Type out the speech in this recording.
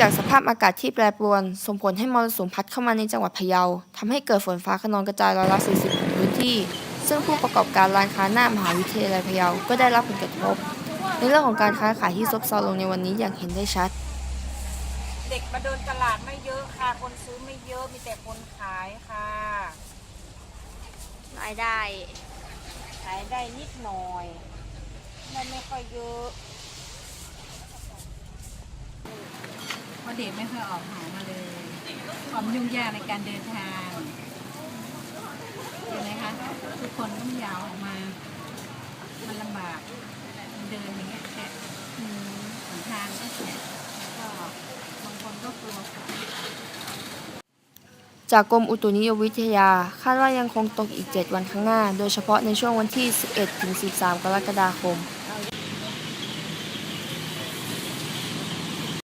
จากสภาพอากาศที่แปรปรวน ส่งผลให้มรสุมพัดเข้ามาในจังหวัดพะเยาทำให้เกิดฝนฟ้าคะนองกระจายร้อยละ40ของพื้นที่ ซึ่งผู้ประกอบการร้านค้าหน้ามหาวิทยาลัยพะเยาก็ได้รับผลกระทบ ในเรื่องของการค้าขายที่ซบเซาลงในวันนี้อย่างเห็นได้ชัด เด็กมาเดินตลาดไม่เยอะค่ะ คนซื้อไม่เยอะมีแต่คนขายค่ะรายได้ขายได้นิดหน่อยได้ไม่ค่อยเยอะ เด็กไม่เคยออกหามาเลย ความยุ่งยากในการเดินทางเห็นไหมคะทุกคนต้องยาวออกมา มันลำบากเดินอย่างเงี้ยแค่หนทางก็แฉะแล้วก็บางคนก็กลัวจากกรมอุตุนิยมวิทยา คาดว่ายังคงตกอีก 7 วันข้างหน้า โดยเฉพาะในช่วงวันที่ 11-13 กรกฎาคม